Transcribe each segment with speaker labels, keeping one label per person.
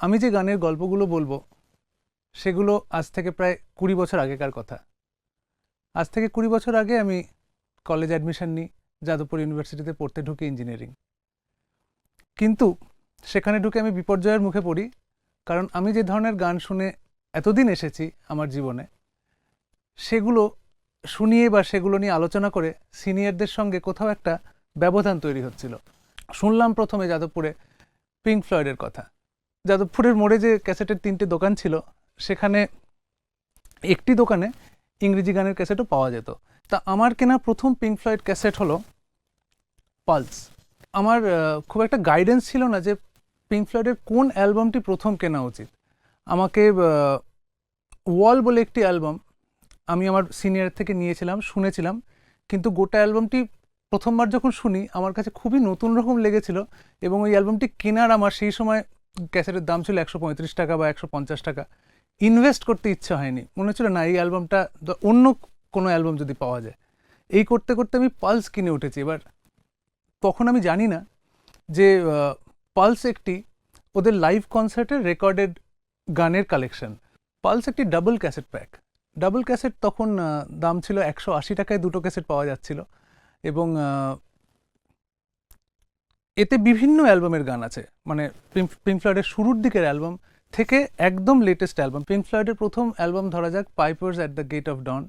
Speaker 1: আমি যে গানের গল্পগুলো বলব, সেগুলো আজ থেকে প্রায় কুড়ি বছর আগেকার কথা। আজ থেকে কুড়ি বছর আগে আমি কলেজ অ্যাডমিশন নিই, যাদবপুর ইউনিভার্সিটিতে পড়তে ঢুকি ইঞ্জিনিয়ারিং কিন্তু সেখানে ঢুকে আমি বিপর্যয়ের মুখে পড়ি, কারণ আমি যে ধরনের গান শুনে এতদিন এসেছি আমার জীবনে, সেগুলো শুনিয়ে বা সেগুলো নিয়ে আলোচনা করে সিনিয়রদের সঙ্গে কোথাও একটা ব্যবধান তৈরি হচ্ছিল। শুনলাম প্রথমে যাদবপুরে পিঙ্ক ফ্লয়েডের কথা। যাদবপুরের মোড়ে যে ক্যাসেটের তিনটে দোকান ছিল, সেখানে একটি দোকানে ইংরেজি গানের ক্যাসেটও পাওয়া যেত। তা আমার কেনা প্রথম পিঙ্ক ফ্লয়েড ক্যাসেট হলো পালস আমার খুব একটা গাইডেন্স ছিল না যে পিঙ্ক ফ্লয়েডের কোন অ্যালবামটি প্রথম কেনা উচিত। আমাকে ওয়াল বলে একটি অ্যালবাম আমি আমার সিনিয়র থেকে নিয়েছিলাম, শুনেছিলাম। কিন্তু গোটা অ্যালবামটি প্রথমবার যখন শুনি, আমার কাছে খুবই নতুন রকম লেগেছিল এবং ওই অ্যালবামটি কেনার আমার সেই সময় ক্যাসেটের দাম ছিল একশো পঁয়ত্রিশ টাকা বা একশো পঞ্চাশ টাকা। ইনভেস্ট করতে ইচ্ছা হয়নি। মনে হচ্ছিল না, এই অ্যালবামটা অন্য কোনো অ্যালবাম যদি পাওয়া যায়। এই করতে করতে আমি পালস কিনে উঠেছি। এবার তখন আমি জানি না যে পালস একটি ওদের লাইভ কনসার্টের রেকর্ডেড গানের কালেকশন। পালস একটি double cassette pack. Double cassette তখন দাম ছিল একশো আশি টাকায় দুটো ক্যাসেট পাওয়া যাচ্ছিল। এবং এতে বিভিন্ন অ্যালবামের গান আছে। মানে পিঙ্ক ফ্লয়েডের শুরুর দিকের অ্যালবাম থেকে একদম লেটেস্ট অ্যালবাম। পিঙ্ক ফ্লয়েডের প্রথম অ্যালবাম ধরা যাক Pipers at the Gate of Dawn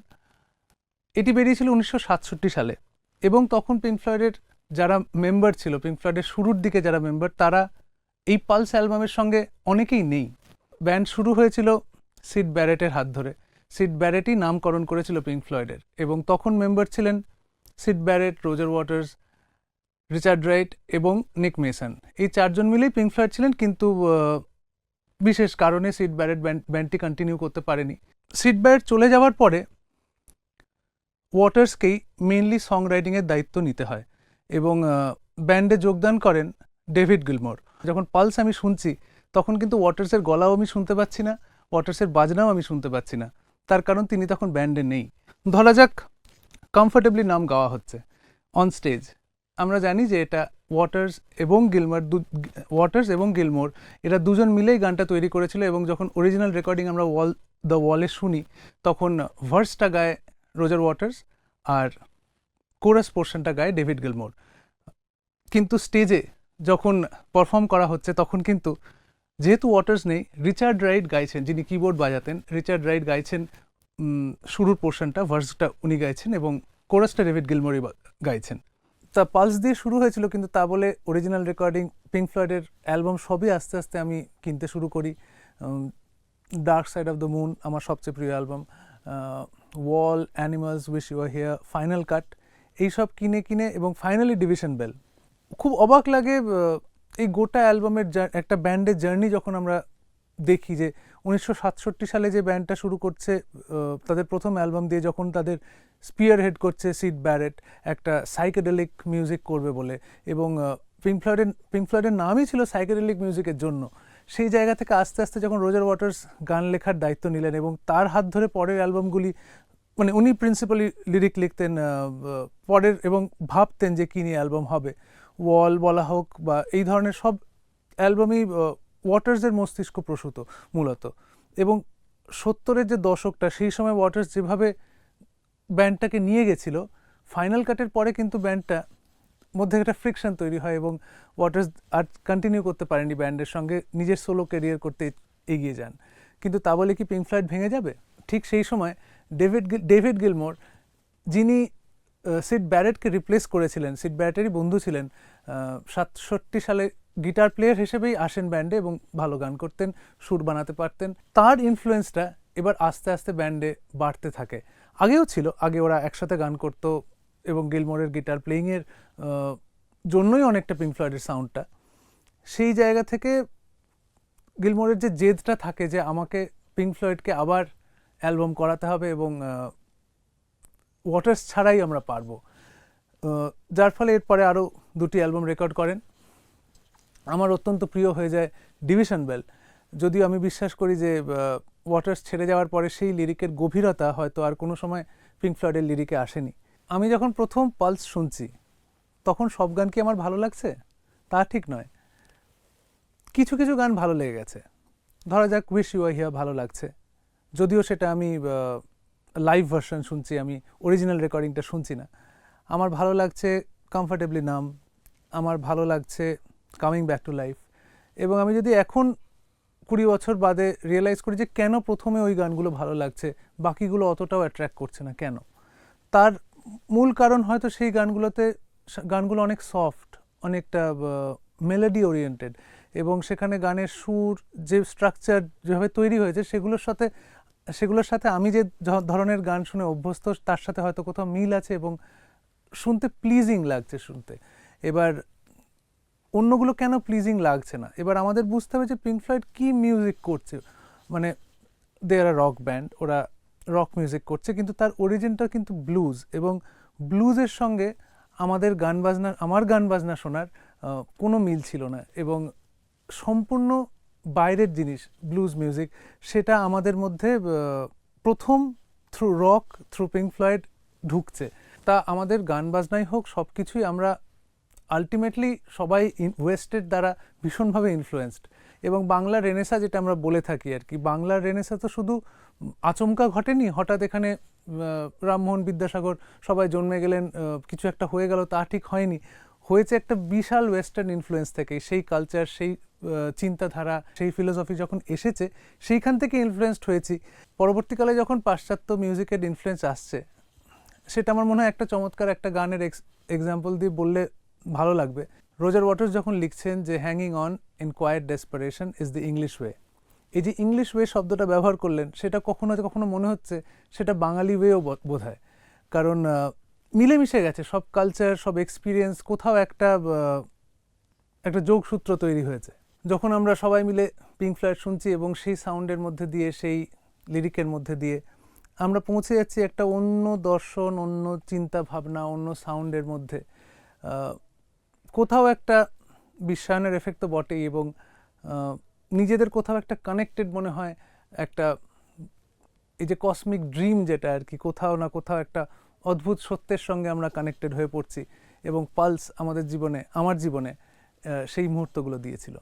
Speaker 1: এটি বেরিয়েছিল উনিশশো সাতষট্টি সালে এবং তখন পিঙ্ক ফ্লয়েডের যারা মেম্বার ছিল পিঙ্ক ফ্লয়েডের শুরুর দিকে যারা মেম্বার তারা এই পালস অ্যালবামের সঙ্গে অনেকেই নেই। ব্যান্ড শুরু হয়েছিল সিড ব্যারেটের হাত ধরে। সিড ব্যারেটই নামকরণ করেছিল পিঙ্ক ফ্লয়েডের এবং তখন মেম্বার ছিলেন Syd Barrett Roger Waters Richard Wright এবং নিক মেসন এই চারজন মিলেই পিঙ্ক ফ্লয়েড ছিলেন, কিন্তু বিশেষ কারণে সিড ব্যারেট ব্যান্ড ব্যান্ডটি কন্টিনিউ করতে পারেনি। সিড ব্যারেট চলে যাওয়ার পরে ওয়াটার্সকেই মেনলি সং রাইটিংয়ের দায়িত্ব নিতে হয় এবং ব্যান্ডে যোগদান করেন ডেভিড গিলমোর। যখন পালস আমি শুনছি, তখন কিন্তু ওয়াটার্সের গলাও আমি শুনতে পাচ্ছি না, ওয়াটার্সের বাজনাও আমি শুনতে পাচ্ছি না। তার কারণ তিনি তখন ব্যান্ডে নেই। ধরা যাক কমফোর্টেবলি নাম গাওয়া হচ্ছে অন স্টেজ আমরা জানি যে এটা ওয়াটার্স এবং গিলমার ওয়াটার্স এবং গিলমোর এরা দুজন মিলেই গানটা তৈরি করেছিল এবং যখন অরিজিনাল রেকর্ডিং আমরা ওয়াল দ্য ওয়ালে শুনি, তখন ভার্সটা গায় রোজার ওয়াটার্স আর কোরাস পোর্শনটা গায় ডেভিড গিলমোর কিন্তু স্টেজে যখন পারফর্ম করা হচ্ছে, তখন কিন্তু যেহেতু ওয়াটার্স নেই রিচার্ড রাইট গাইছেন, যিনি কিবোর্ড বাজাতেন রিচার্ড রাইট গাইছেন শুরুর পোর্শনটা ভার্সটা উনি গাইছেন এবং কোরাসটা ডেভিড গিলমোরই গাইছেন। তা পালস দিয়ে শুরু হয়েছিল, কিন্তু তা বলে অরিজিনাল রেকর্ডিং পিঙ্ক ফ্লয়েডের অ্যালবাম সবই আস্তে আস্তে আমি কিনতে শুরু করি। Dark Side of the Moon আমার সবচেয়ে প্রিয় album Wall Animals Wish You Here Final Cut এইসব কিনে কিনে এবং ফাইনালি ডিভিশন বেল খুব অবাক লাগে এই গোটা অ্যালবামের একটা ব্যান্ডের জার্নি যখন আমরা দেখি যে উনিশশো সাতষট্টি সালে যে ব্যান্ডটা শুরু করছে তাদের প্রথম অ্যালবাম দিয়ে যখন তাদের স্পিয়ার হেড করছে সিড ব্যারেট একটা সাইকেডেলিক মিউজিক করবে বলে এবং পিঙ্ক ফ্লয়েডের পিঙ্ক ফ্লয়েডের নামই ছিল সাইকেডেলিক মিউজিকের জন্য। সেই জায়গা থেকে আস্তে আস্তে যখন রোজার ওয়াটার্স গান লেখার দায়িত্ব নিলেন এবং তার হাত ধরে পরের অ্যালবামগুলি মানে উনি প্রিন্সিপালি লিরিক লিখতেন পরের এবং ভাবতেন যে কী নিয়ে অ্যালবাম হবে। ওয়াল বলা হোক বা এই ধরনের সব অ্যালবামই ওয়াটার্সের মস্তিষ্ক প্রসূত, মূলত। এবং সত্তরের যে দশকটা, সেই সময় ওয়াটার্স যেভাবে ব্যান্ডটাকে নিয়ে গেছিল ফাইনাল কাটের পরে কিন্তু ব্যান্ডটা মধ্যে একটা ফ্রিকশন তৈরি হয় এবং ওয়াটার্স আর কন্টিনিউ করতে পারেনি ব্যান্ডের সঙ্গে, নিজের সোলো ক্যারিয়ার করতে এগিয়ে যান। কিন্তু তা বলে কি পিঙ্ক ফ্লাইট ভেঙে যাবে? ঠিক সেই সময় ডেভিড ডেভিড গিলমোর যিনি সিড ব্যারেটকে রিপ্লেস করেছিলেন সিড ব্যারেটেরই বন্ধু ছিলেন সাতষট্টি সালে গিটার প্লেয়ার হিসেবেই আসেন ব্যান্ডে এবং ভালো গান করতেন, সুর বানাতে পারতেন। তার ইনফ্লুয়েন্সটা এবার আস্তে আস্তে ব্যান্ডে বাড়তে থাকে। আগেও ছিল, আগে ওরা একসাথে গান করতো এবং গিলমোরের গিটার প্লেয়িংয়ের জন্যই অনেকটা পিঙ্ক ফ্লয়েডের সাউন্ডটা সেই জায়গা থেকে গিলমোরের যে জেদটা থাকে যে আমাকে পিঙ্ক ফ্লয়েডকে আবার অ্যালবাম করাতে হবে এবং ওয়াটার্স ছাড়াই আমরা পারব। যার ফলে এরপরে আরও দুটি অ্যালবাম রেকর্ড করেন। আমার অত্যন্ত প্রিয় হয়ে যায় ডিভিশন বেল। যদিও আমি বিশ্বাস করি যে ওয়াটার্স ছেড়ে যাওয়ার পরে সেই লিরিকের গভীরতা হয়তো আর কোনো সময় পিঙ্ক ফ্লয়েডের লিরিকে আসেনি। আমি যখন প্রথম পালস শুনছি, তখন সব গান কি আমার ভালো লাগছে? তা ঠিক নয়। কিছু কিছু গান ভালো লেগে গেছে। ধরা যাক উইশ ইউ হিয়া ভালো লাগছে। যদিও সেটা আমি লাইভ ভার্সন শুনছি, আমি অরিজিনাল রেকর্ডিংটা শুনছি না। আমার ভালো লাগছে কমফর্টেবলি নাম আমার ভালো লাগছে কামিং ব্যাক টু লাইফ এবং আমি যদি এখন কুড়ি বছর বাদে রিয়েলাইজ করি যে কেন প্রথমে ওই গানগুলো ভালো লাগছে, বাকিগুলো অতটাও অ্যাট্রাক্ট করছে না, কেন? তার মূল কারণ হয়তো সেই গানগুলোতে গানগুলো অনেক সফট অনেকটা মেলোডি ওরিয়েন্টেড এবং সেখানে গানের সুর, যে স্ট্রাকচার যেভাবে তৈরি হয়েছে সেগুলোর সাথে সেগুলোর সাথে আমি যে ধরনের গান শুনে অভ্যস্ত, তার সাথে হয়তো কোথাও মিল আছে এবং শুনতে প্লিজিং লাগছে শুনতে। এবার অন্যগুলো কেন প্লিজিং লাগছে না? এবার আমাদের বুঝতে হবে যে পিঙ্ক ফ্লয়েড কী মিউজিক করছে। মানে দে আর রক ব্যান্ড ওরা রক মিউজিক করছে, কিন্তু তার অরিজিনটা কিন্তু ব্লুজ এবং ব্লুজের সঙ্গে আমাদের গান বাজনা, আমার গান বাজনা শোনার কোনো মিল ছিল না এবং সম্পূর্ণ বাইরের জিনিস ব্লুজ মিউজিক সেটা আমাদের মধ্যে প্রথম through rock through Pink Floyd ঢুকছে। তা আমাদের গান বাজনাই হোক সব কিছুই আমরা আলটিমেটলি সবাই ওয়েস্টের দ্বারা ভীষণভাবে ইনফ্লুয়েসড এবং বাংলা রেনেসা যেটা আমরা বলে থাকি আর কি বাংলার রেনেসা তো শুধু আচমকা ঘটেনি, হঠাৎ এখানে রামমোহন বিদ্যাসাগর সবাই জন্মে গেলেন কিছু একটা হয়ে গেল, তা ঠিক হয়নি। হয়েছে একটা বিশাল ওয়েস্টার্ন ইনফ্লুয়েন্স থেকে, সেই কালচার সেই চিন্তাধারা, সেই ফিলোসফি যখন এসেছে, সেইখান থেকে ইনফ্লুয়েসড হয়েছি। পরবর্তীকালে যখন পাশ্চাত্য মিউজিকের ইনফ্লুয়েন্স আসছে, সেটা আমার মনে হয় একটা চমৎকার একটা গানের এক্সাম্পল দিয়ে বললে ভালো লাগবে। রোজার ওয়াটার্স যখন লিখছেন যে hanging on in quiet desperation is the English way এই যে ইংলিশ ওয়ে শব্দটা ব্যবহার করলেন, সেটা কখনো কখনো মনে হচ্ছে, সেটা বাঙালি ওয়েও বোধ হয় কারণ মিলেমিশে গেছে, সব কালচার সব এক্সপিরিয়েন্স কোথাও একটা একটা যোগসূত্র তৈরি হয়েছে। যখন আমরা সবাই মিলে পিঙ্ক ফ্লয়েড শুনছি এবং সেই সাউন্ডের মধ্যে দিয়ে, সেই লিরিকের মধ্যে দিয়ে, আমরা পৌঁছে যাচ্ছি একটা অন্য দর্শন, অন্য চিন্তা ভাবনা, অন্য সাউন্ডের মধ্যে। কোথাও একটা বিশ্বায়নের এফেক্ট তো বটেই এবং নিজেদের কোথাও একটা কানেক্টেড মনে হয় একটা, এই যে কসমিক ড্রিম যেটা আর কি, কোথাও না কোথাও একটা অদ্ভুত সত্যের সঙ্গে আমরা কানেক্টেড হয়ে পড়ছি এবং পালস আমাদের জীবনে, আমার জীবনে সেই মুহূর্তগুলো দিয়েছিল।